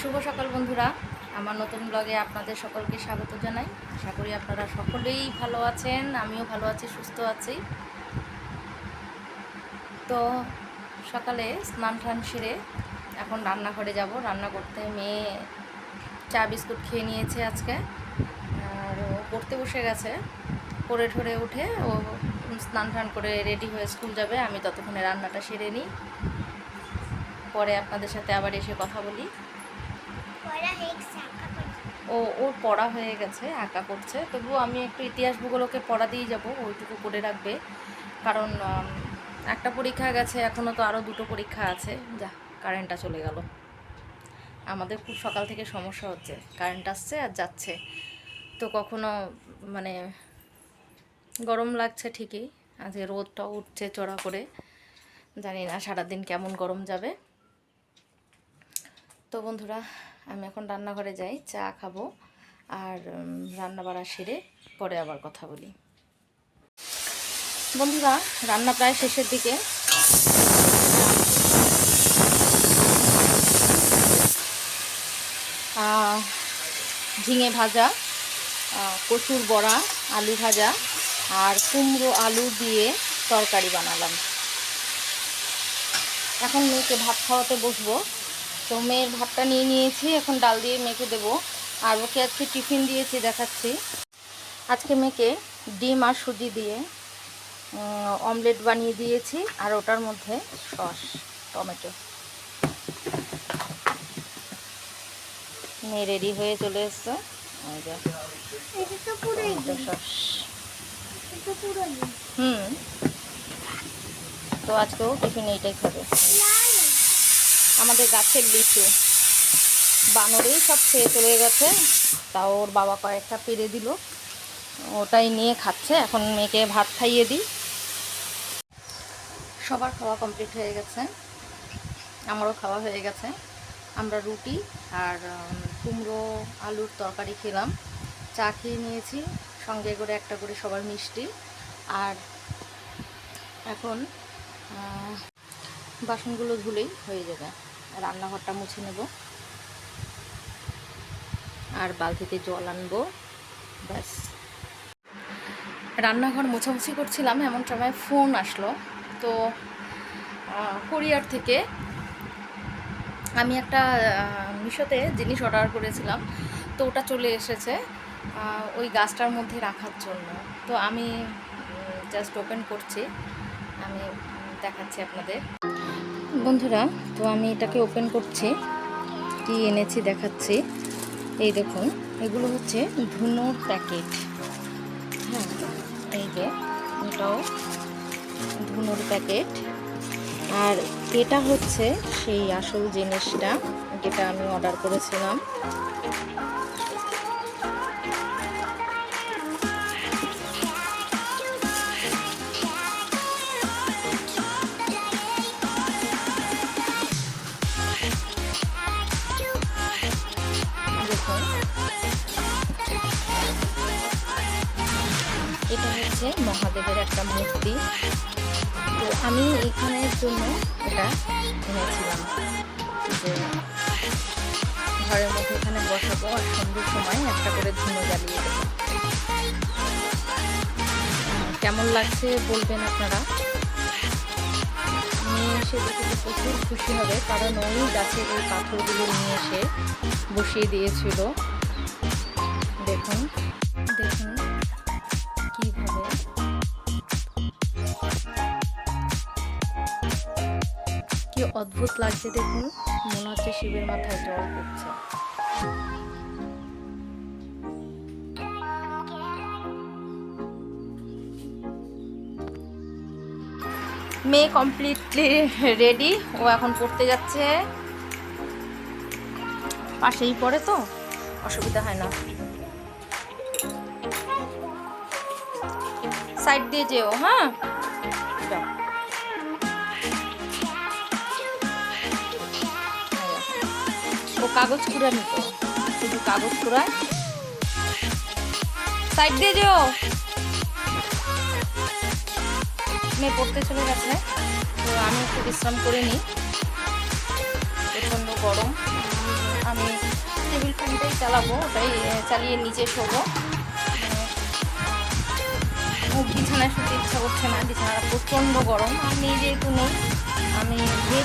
শুভ সকাল বন্ধুরা। আমার নতুন ব্লগে আপনাদের সকলকে স্বাগত জানাই। আশা করি আপনারা সকলেই ভালো আছেন, আমিও ভালো আছি, সুস্থ আছি। তো সকালে স্নান টান সেরে এখন রান্নাঘরে যাব। রান্না করতে মেয়ে চা বিস্কুট খেয়ে নিয়েছে আজকে। আর পড়তে বসে গেছে। পড়ে ঠরে উঠে ও স্নান টান করে রেডি হয়ে স্কুল যাবে। আমি ততক্ষণে রান্নাটা সেরে নিই। পরে আপনাদের সাথে আবার এসে কথা বলি পড়া হয়ে গেছে আঁকা করছি। ও, ওর পড়া হয়ে গেছে, আঁকা করছে। তবুও আমি একটু ইতিহাস ভূগোলকে পড়া দিয়ে যাব ওইটুকু করে রাখবে। কারণ একটা পরীক্ষা গেছে এখনও তো আরও দুটো পরীক্ষা আছে। যা, কারেন্টটা চলে গেল। আমাদের খুব সকাল থেকে সমস্যা হচ্ছে। কারেন্ট আসছে আর যাচ্ছে। তো কখনো মানে গরম লাগছে ঠিকই। আজকে রোদটাও উঠছে চড়া করে। জানি না সারাদিন কেমন গরম যাবে। তো বন্ধুরা, আমি এখন রান্নাঘরে যাই, চা খাব আর রান্না বাড়া সেরে পরে আবার কথা বলি। বন্ধুরা, রান্না প্রায় শেষের দিকে। ঝিঙে ভাজা কচুর বড়া, আলু ভাজা আর কুমড়ো আলু দিয়ে তরকারি বানালাম। এখন মেয়েকে ভাত খাওয়াতে বসবো। তো মেয়ের ভাতটা নিয়ে নিয়েছি, এখন ডাল দিয়ে মেখে দেবো। আর ওকে আজকে টিফিন দিয়েছি, দেখাচ্ছি। আজকে মেয়েকে ডিম আর সুজি দিয়ে অমলেট বানিয়ে দিয়েছি, আর ওটার মধ্যে সস, টমেটো। মেয়ে রেডি হয়ে চলে এসছে। সস। হুম। তো আজকেও টিফিন এইটাই খাবে। আমাদের গাছের লিচু। বানরেই সব খেয়ে চলে গেছে। তাও ওর বাবা কয়েকটা পেরে দিল। ওটাই নিয়ে খাচ্ছে। এখন মেয়েকে ভাত খাইয়ে দিই। সবার খাওয়া কমপ্লিট হয়ে গেছে। আমারও খাওয়া হয়ে গেছে। আমরা রুটি আর কুমড়ো, আলুর তরকারি খেলাম। চা খেয়ে নিয়েছি। সঙ্গে করে একটা করে সবার মিষ্টি। আর এখন বাসনগুলো ধুলেই হয়ে যাবে। রান্নাঘরটা মুছে নেব। আর বালতিতে জল আনব, ব্যাস। রান্নাঘর মোছামুছি করছিলাম, এমন সময় ফোন আসলো। তো কোরিয়ার থেকে আমি একটা মিশোতে জিনিস অর্ডার করেছিলাম। তো ওটা চলে এসেছে ওই গাছটার মধ্যে রাখার জন্য। তো আমি জাস্ট ওপেন করছি। আমি দেখাচ্ছি আপনাদের। বন্ধুরা, তো আমি এটাকে ওপেন করছি। কি এনেছি দেখাচ্ছি। এই দেখুন, এগুলো হচ্ছে ধুনোর প্যাকেট হ্যাঁ এই যে এটাও ধুনোর প্যাকেট আর এটা হচ্ছে সেই আসল জিনিসটা, যেটা আমি অর্ডার করেছিলাম। মহাদেবের একটা মূর্তি। তো আমি এখানের জন্য এটা এনেছিলাম। যে ঘরের মধ্যে এখানে বসাবো আর সন্ধ্যের সময় একটা করে ধুনো জ্বালিয়ে দেবো। কেমন লাগছে বলবেন আপনারা? নিয়ে এসে দেখে প্রচুর খুশি হবে, কারণ ওই গাছের এই পাথরগুলো নিয়ে এসে বসিয়ে দিয়েছিল। দেখুন। অদ্ভুত লাগছে দেখুন। মনে হচ্ছে শিবের মাথায় জল পড়ছে। মেয়ে কমপ্লিটলি রেডি ও এখন পড়তে যাচ্ছে। পাশেই পড়ে তো, অসুবিধা হয় না। সাইড দিয়ে যেও হ্যাঁ? কাগজ কুড়া নিত শুধু কাগজ কুড়ায়। সাইড দিয়ে যেও। মেয়ে পড়তে চলে গেছে। তো আমি একটু বিশ্রাম করে নিই। প্রচণ্ড গরম। আমি টেবিল ফ্যানটাই চালাবো, ওটাই চালিয়ে নিচে শোবো। বিছানায় শুতে ইচ্ছা করছে না, বিছানাটা প্রচণ্ড গরম। আর যেহেতু নেই আমি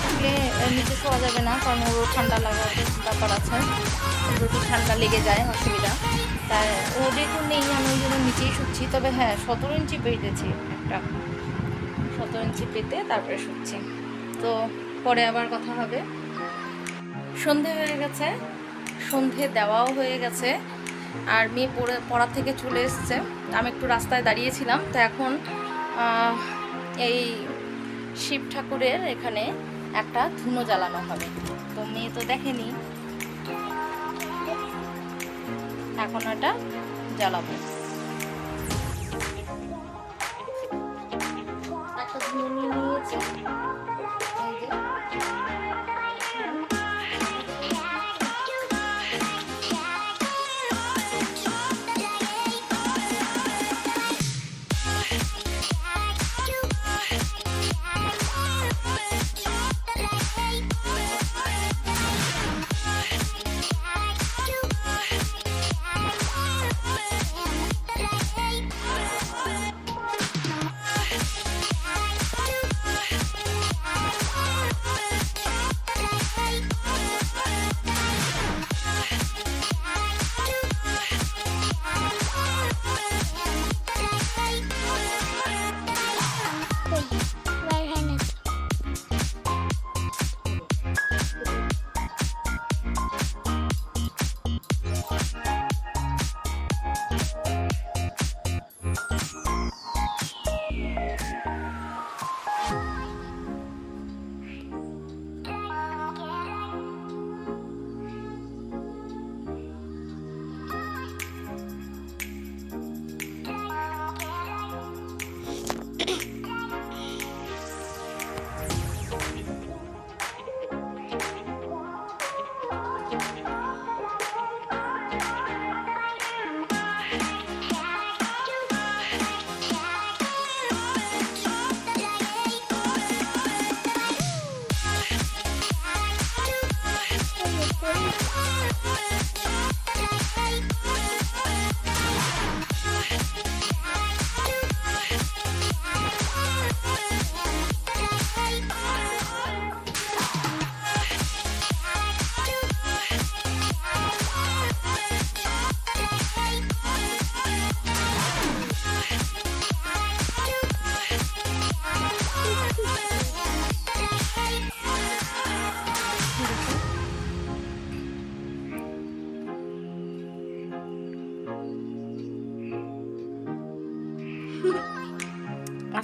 থাকলে আহ, নিচে শোয়া যাবে না কারণ ওরও ঠান্ডা লাগার ব্যাপার আছে। ওর একটু ঠান্ডা লেগে যায় অসুবিধা। তাই ও যেহেতু নেই আমি ওই জন্য নিচেই শুচ্ছি। তবে হ্যাঁ সতেরো ইঞ্চি পেতেছি একটা। সতেরো ইঞ্চি পেতে তারপরে শুচ্ছি। তো পরে আবার কথা হবে। সন্ধে হয়ে গেছে। সন্ধে দেওয়াও হয়ে গেছে। আর মেয়ে পড়ে পড়া থেকে চলে এসছে। আমি একটু রাস্তায় দাঁড়িয়েছিলাম। তো এখন এই শিব ঠাকুরের এখানে একটা ধুনো জ্বালানো হবে। তো মেয়ে তো দেখেনি। এখন ওটা জ্বালাবো।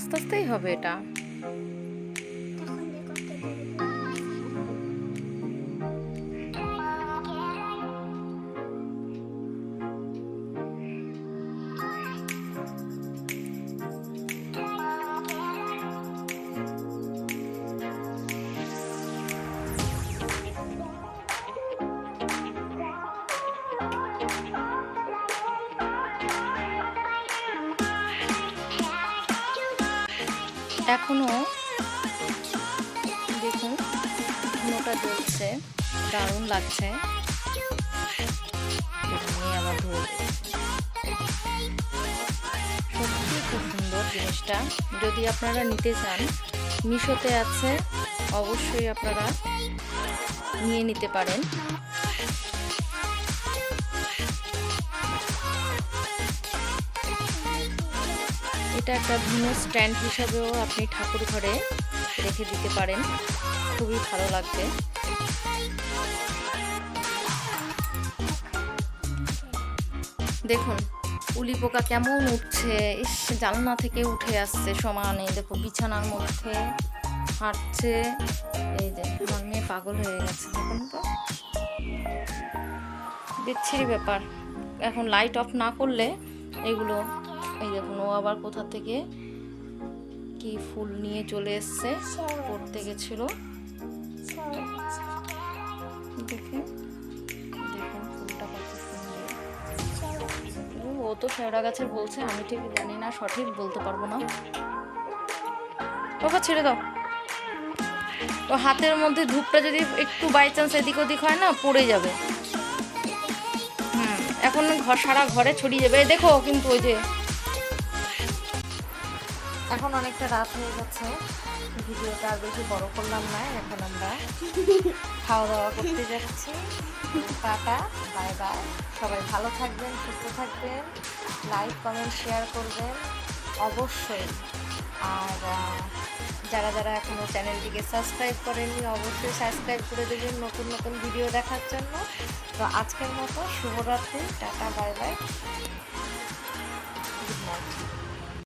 আস্তে আস্তেই হবে এটা। এখনও দেখুন ধুনোটা জ্বলছে দারুণ লাগছে। সত্যি খুব সুন্দর জিনিসটা। যদি আপনারা নিতে চান, মিশোতে আছে, অবশ্যই আপনারা নিয়ে নিতে পারেন। এটা একটা ধুনো স্ট্যান্ড হিসাবেও আপনি ঠাকুর ঘরে রেখে দিতে পারেন। খুবই ভালো লাগবে। দেখুন, উলি পোকা কেমন উঠছে। ইস, জানলা থেকে উঠে আসছে সমানে। দেখো, বিছানার মধ্যে হাঁটছে। এই যে, আমার মেয়ে পাগল হয়ে গেছে, দেখুন তো। বিচ্ছিরি ব্যাপার। এখন লাইট অফ না করলে এগুলো এই দেখুন ও আবার কোথা থেকে কি ফুল নিয়ে চলে এসছে পড়তে গেছিল। দেখে দেখুন ফুলটা কত সুন্দর। ও তো শেওড়া গাছের বলছে আমি ঠিক জানি না সঠিক বলতে পারব না। বাবা ছেড়ে দাও। তো হাতের মধ্যে ধূপটা যদি একটু বাই চান্স এদিক ওদিক হয় না পড়ে যাবে। হুম এখন ঘর সারা ঘরে ছড়িয়ে যাবে। দেখো কিন্তু ওই যে এখন অনেকটা রাত হয়ে গেছে। ভিডিওটা আর বেশি বড় করলাম না, এখন আমরা খাওয়া দাওয়া করতে যাচ্ছি। Tata, bye bye. সবাই ভালো থাকবেন, সুস্থ থাকবেন। লাইক কমেন্ট শেয়ার করবেন। অবশ্যই। আর যারা যারা এখনও চ্যানেলটিকে সাবস্ক্রাইব করেননি, অবশ্যই সাবস্ক্রাইব করে দেবেন নতুন নতুন ভিডিও দেখার জন্য। তো আজকের মতো শুভরাত্রি, টাটা, বাই বাই।